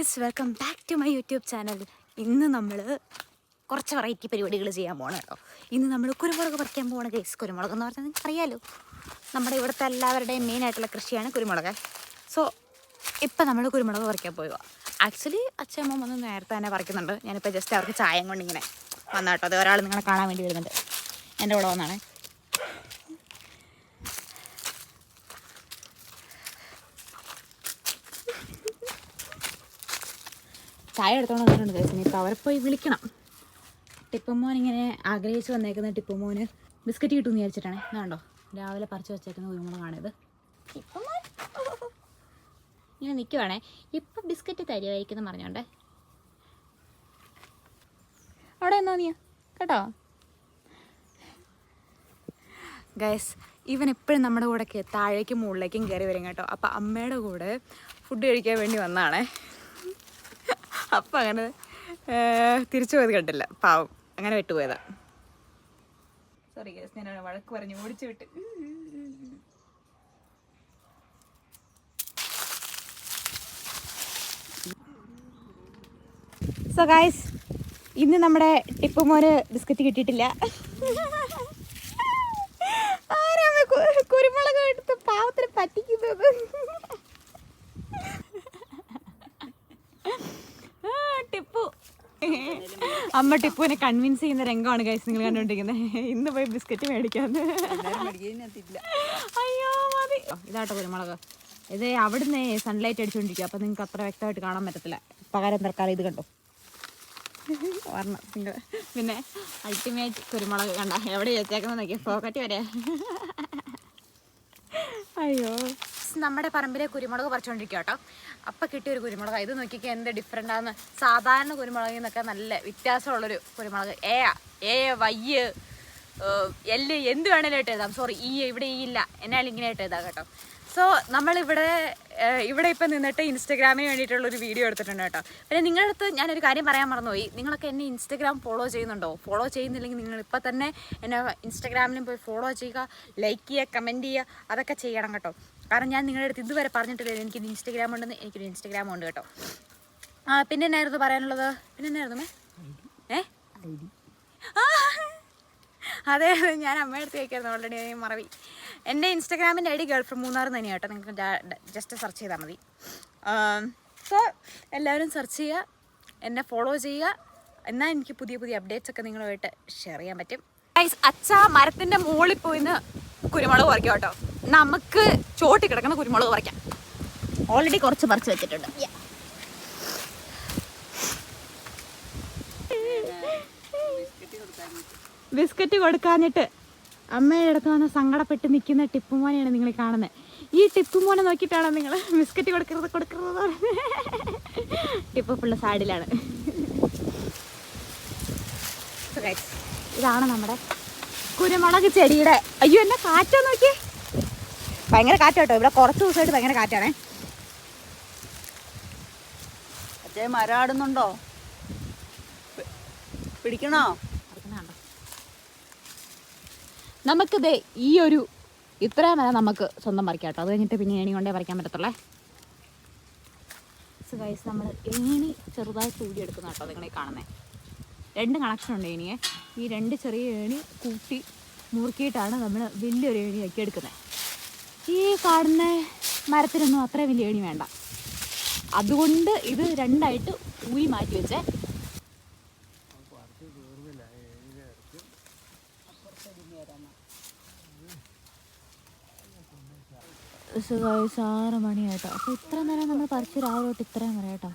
Guys welcome back to my YouTube channel ഇന്ന് നമ്മൾ കുറച്ച് വെറൈറ്റി പരിപാടികൾ ചെയ്യാൻ പോകണം കേട്ടോ. ഇന്ന് നമ്മൾ കുരുമുളക് പറിക്കാൻ പോകണം ഗൈസ്. കുരുമുളക് എന്ന് പറഞ്ഞാൽ നിങ്ങൾക്ക് അറിയാലോ നമ്മുടെ ഇവിടുത്തെ എല്ലാവരുടെയും മെയിൻ ആയിട്ടുള്ള കൃഷിയാണ് കുരുമുളക്. സോ ഇപ്പം നമ്മൾ കുരുമുളക് പറിക്കാൻ പോയോ ആക്ച്വലി അച്ഛമ്മ വന്ന് നേരത്തെ തന്നെ പറിക്കുന്നുണ്ട്. ഞാനിപ്പോൾ ജസ്റ്റ് അവർക്ക് ചായം കൊണ്ടിങ്ങനെ ഇങ്ങനെ വന്ന കേട്ടോ. അത് ഒരാൾ നിങ്ങളെ കാണാൻ വേണ്ടി വരുന്നുണ്ട്. എന്റെ കൂടെ വന്നാണ്. ചായ എടുത്തോണ്ട് വന്നിട്ടുണ്ട് ഗൈസ് ഇനിയിപ്പോൾ അവരെ പോയി വിളിക്കണം. ടിപ്പമോൻ ഇങ്ങനെ ആഗ്രഹിച്ച് വന്നേക്കുന്ന ടിപ്പമോന് ബിസ്ക്കറ്റ് കിട്ടും എന്ന് വിചാരിച്ചിട്ടാണ്. ഇതാണ്ടോ രാവിലെ പറിച്ചു വെച്ചേക്കുന്ന കുരുമുളകാണിത് ടിപ്പുമോൻ ഇങ്ങനെ നിൽക്കുവാണേ ഇപ്പം ബിസ്ക്കറ്റ് തരുമായിരിക്കും എന്ന് പറഞ്ഞോണ്ടേ. അവിടെ എന്നാ നീ? കേട്ടോ? ഗൈസ് ഇവൻ എപ്പോഴും നമ്മുടെ കൂടെ താഴേക്കും മുകളിലേക്കും കയറി വരും കേട്ടോ. അപ്പം അമ്മയുടെ കൂടെ ഫുഡ് കഴിക്കാൻ വേണ്ടി വന്നതാണേ അപ്പം അങ്ങനെ തിരിച്ചു പോയത് കണ്ടില്ല. പാവം. അങ്ങനെ വിട്ടുപോയതാ സോറി ഗസ് ഞാൻ വഴക്ക് പറഞ്ഞു ഓടിച്ചു വിട്ട്. സോ ഗായ്സ് ഇന്ന് നമ്മുടെ ടിപ്പു മോന് ബിസ്ക്കറ്റ് കിട്ടിയിട്ടില്ല. അമ്മ ടിപ്പുവിനെ കൺവിൻസ് ചെയ്യുന്ന രംഗമാണ് ഗൈസ് നിങ്ങൾ കണ്ടുകൊണ്ടിരിക്കുന്നത്. ഇന്ന് പോയി ബിസ്ക്കറ്റ് മേടിക്കാന്ന്. അയ്യോ മതി. ഇതാട്ടോ കുരുമുളക്. ഇത് അവിടുന്ന് സൺലൈറ്റ് അടിച്ചുകൊണ്ടിരിക്കുക അപ്പം നിങ്ങൾക്ക് അത്ര വ്യക്തമായിട്ട് കാണാൻ പറ്റത്തില്ല. പകരം തൽക്കാലം ഇത് കണ്ടോ? സിംഗിൾ പിന്നെ അൾട്ടിമേറ്റ് കുരുമുളക് കണ്ട. എവിടെ ചേച്ചേക്കുന്ന നോക്കി പോക്കറ്റ് വരെ. അയ്യോ. നമ്മുടെ പറമ്പിലെ കുരുമുളക് പറിച്ചുകൊണ്ടിരിക്കുക കേട്ടോ. അപ്പം കിട്ടിയ ഒരു കുരുമുളക്. ഇത് നോക്കിക്കുക എന്ത് ഡിഫറെന്റ് ആണെന്ന് സാധാരണ കുരുമുളകിൽ നിന്നൊക്കെ നല്ല വ്യത്യാസമുള്ളൊരു കുരുമുളക്. ഏ ഏ വയ്യ് എല്ല് എന്ത് വേണേലും ഇട്ട് എഴുതാം. സോറി ഈ ഇവിടെ ഈ ഇല്ല. എന്നാലും ഇങ്ങനെ ഇട്ട് എഴുതാം കേട്ടോ. സോ നമ്മളിവിടെ ഇവിടെ ഇപ്പം നിന്നിട്ട് ഇൻസ്റ്റഗ്രാമിന് വേണ്ടിയിട്ടുള്ള ഒരു വീഡിയോ എടുത്തിട്ടുണ്ട് കേട്ടോ. പിന്നെ നിങ്ങളുടെ അടുത്ത് ഞാനൊരു കാര്യം പറയാൻ മറന്നുപോയി. നിങ്ങളൊക്കെ എന്നെ ഇൻസ്റ്റഗ്രാം ഫോളോ ചെയ്യുന്നുണ്ടോ? ഫോളോ ചെയ്യുന്നില്ലെങ്കിൽ നിങ്ങൾ ഇപ്പം തന്നെ എന്നെ ഇൻസ്റ്റഗ്രാമിലും പോയി ഫോളോ ചെയ്യുക ലൈക്ക് ചെയ്യുക കമന്റ് ചെയ്യുക അതൊക്കെ ചെയ്യണം കേട്ടോ. കാരണം ഞാൻ നിങ്ങളുടെ അടുത്ത് ഇതുവരെ പറഞ്ഞിട്ടില്ല എനിക്കൊരു ഇൻസ്റ്റഗ്രാം ഉണ്ടെന്ന് എനിക്കൊരു ഇൻസ്റ്റഗ്രാം ഉണ്ട് കേട്ടോ. ആ പിന്നെ എന്നായിരുന്നു പറയാനുള്ളത്? പിന്നെ എന്നായിരുന്നു ഏ? അതെ, ഞാൻ അമ്മയുടെ അടുത്ത് കേൾക്കായിരുന്നു ഓൾറെഡി മറവി. എന്റെ ഇൻസ്റ്റാഗ്രാമിന്റെ I D girl from Munnar തന്നെയാണ് കേട്ടോ. നിങ്ങൾക്ക് ജസ്റ്റ് സെർച്ച് ചെയ്താൽ മതി. സോ എല്ലാവരും സെർച്ച് ചെയ്യുക എന്നെ ഫോളോ ചെയ്യുക. എന്നാൽ എനിക്ക് പുതിയ പുതിയ അപ്ഡേറ്റ്സ് ഒക്കെ നിങ്ങളുമായിട്ട് ഷെയർ ചെയ്യാൻ പറ്റും. അച്ഛ മരത്തിന്റെ മുകളിൽ പോയിന്ന് കുരുമുളക് പറിക്കാം കേട്ടോ. നമുക്ക് ചോട്ടി കിടക്കുന്ന കുരുമുളക് കുറയ്ക്കാം ഓൾറെഡി കുറച്ച് പറിച്ച് വെച്ചിട്ടുണ്ട്. ബിസ്ക്കറ്റ് കൊടുക്കാഞ്ഞിട്ട്. അമ്മയുടെ അടുത്ത് വന്ന് സങ്കടപ്പെട്ട് നിൽക്കുന്ന ടിപ്പുമോനെയാണ് നിങ്ങൾ കാണുന്നത്. ഈ ടിപ്പുമോനെ നോക്കിയിട്ടാണ് നിങ്ങൾ ബിസ്ക്കറ്റ് കൊടുക്കരുത് കൊടുക്കരുത്? ടിപ്പ് ഫുള്ള് സാഡിലാണ്. ഇതാണ് നമ്മുടെ കുരുമുളക് ചെടിയുടെ അയ്യോ എന്നെ കാറ്റോ നോക്കിയേ ഭയങ്കര കാറ്റാട്ടോ ഇവിടെ കുറച്ച് ദിവസമായിട്ട് ഭയങ്കര കാറ്റാണേ. മരാടുന്നുണ്ടോ പിടിക്കണോ? നമുക്കിത് ഈ ഒരു ഇത്രയും വരെ നമുക്ക് സ്വന്തം പറിക്കാം കേട്ടോ. അത് കഴിഞ്ഞിട്ട് പിന്നെ ഏണി കൊണ്ടേ പറിക്കാൻ പറ്റത്തുള്ളേ. ഗൈസ് നമ്മൾ ഏണി ചെറുതായി കൂടി എടുക്കുന്ന കേട്ടോ നിങ്ങളെ കാണുന്നത് രണ്ട് കണക്ഷൻ ഉണ്ട് ഏണിയെ ഈ രണ്ട് ചെറിയ ഏണി കൂട്ടി മുറുക്കിയിട്ടാണ് നമ്മൾ വലിയൊരു ഏണിയാക്കി എടുക്കുന്നത് ഈ കാണുന്ന മരത്തിനൊന്നും അത്രയും വലിയ ഏണി വേണ്ട. അതുകൊണ്ട് ഇത് രണ്ടായിട്ട് ഊരി മാറ്റി വെച്ചേ. ആറ് മണിയായിട്ടോ അപ്പോൾ ഇത്ര നേരം നമ്മൾ പറിച്ച് രാവിലെ തൊട്ട് ഇത്രയും വരെ കേട്ടോ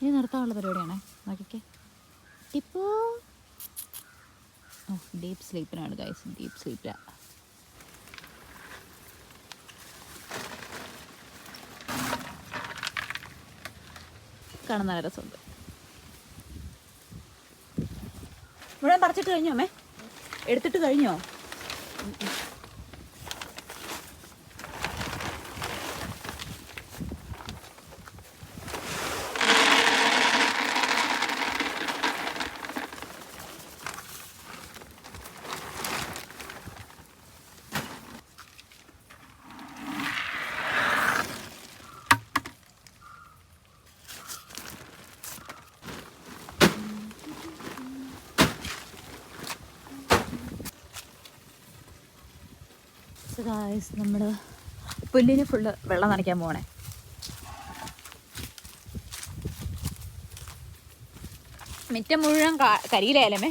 ഇനി നിർത്താനുള്ള പരിപാടിയാണേ. നോക്കിക്കേ. ടിപ്പു. ഓ ഡീപ്പ് സ്ലീപ്പിനാണ് ഗൈസ് ഡീപ്പ് സ്ലീപ്പിലാണ് കാണുന്ന രസമുണ്ട്. മുഴുവൻ പറിച്ചിട്ട് കഴിഞ്ഞോ അമ്മേ? എടുത്തിട്ട് കഴിഞ്ഞോ? ഗായ്സ് നമ്മൾ പുല്ലിന് ഫുള്ള് വെള്ളം നനയ്ക്കാൻ പോകണേ മിറ്റം മുഴുവൻ കരിയിലായാലേ